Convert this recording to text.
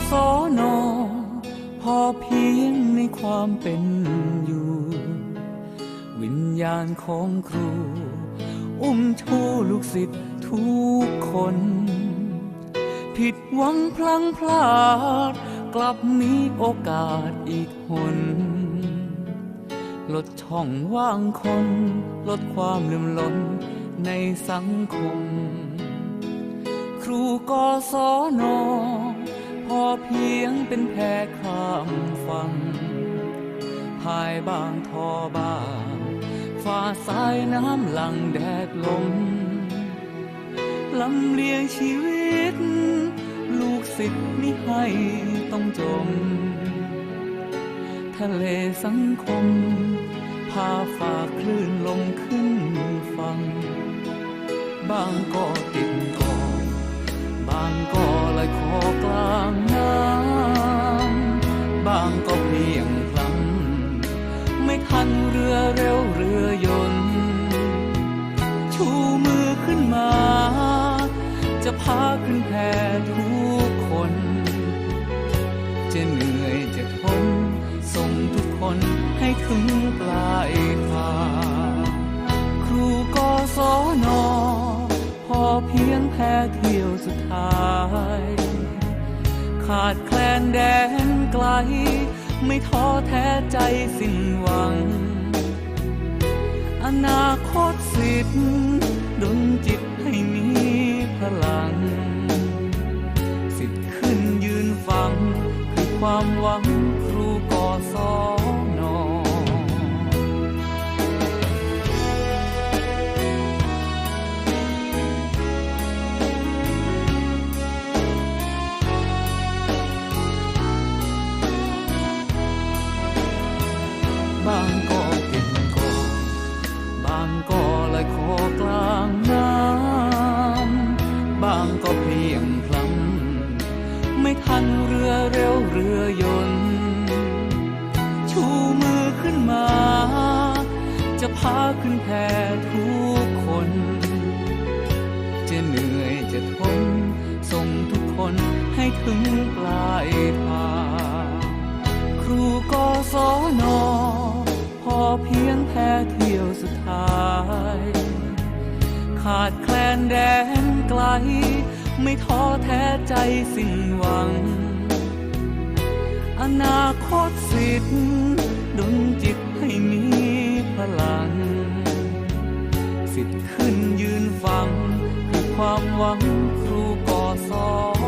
กศนพอเพียงในความเป็นอยู่ วิญญาณของครู อุ้มชูลูกศิษย์ทุกคน ผิดหวังพลังพลาด กลับมีโอกาสอีกหน ลดช่องว่างคน ลดความลืมล้นในสังคม ครูกศนอ เป็นแพรข้ามฟังพายบางทอบางฝ่าสายน้ำหลังแดดลมลำเลียงชีวิต ลูกศิษย์มิให้ต้องจม ทะเลสังคม พาฝ่าคลื่นลมขึ้นฟังบางก็ติดกาะบางก็ลอยคอกลางางก็เพียงพลันไม่ทันเรือเร็วเรือยนต์ชูมือขึ้นมา จะพาขึ้นแพทุกคน จะเหนื่อยจะทน ส่งทุกคนให้ถึงปลายทางครูกศนพอเพียงแพเที่ยวสุดท้าย ขาดแคลนแดนไกล ไม่ท้อแท้ใจสิ้นหวัง อนาคตสิทธิ์ดลจิตให้มีพลัง สิทธิ์ขึ้นยืนฟัง คือความหวังครูก่อสอน อยคอกลางน้ำบางก็เพียงพลันไม่ทันเรือเร็วเรือยนต์ชูมือขึ้นมา จะพาขึ้นแพทุกคน จะเหนื่อยจะทน ส่งทุกคนให้ถึงปลายทางครูกศนพอเพียงแพ้เที่ยวสุดท้าย ขาดแคลนแดนไกล ไม่ท้อแท้ใจสิ้นหวัง อนาคตสิทธิ์ดลจิตให้มีพลัง สิทธิ์ขึ้นยืนฟังคือความหวังครูก่อสอน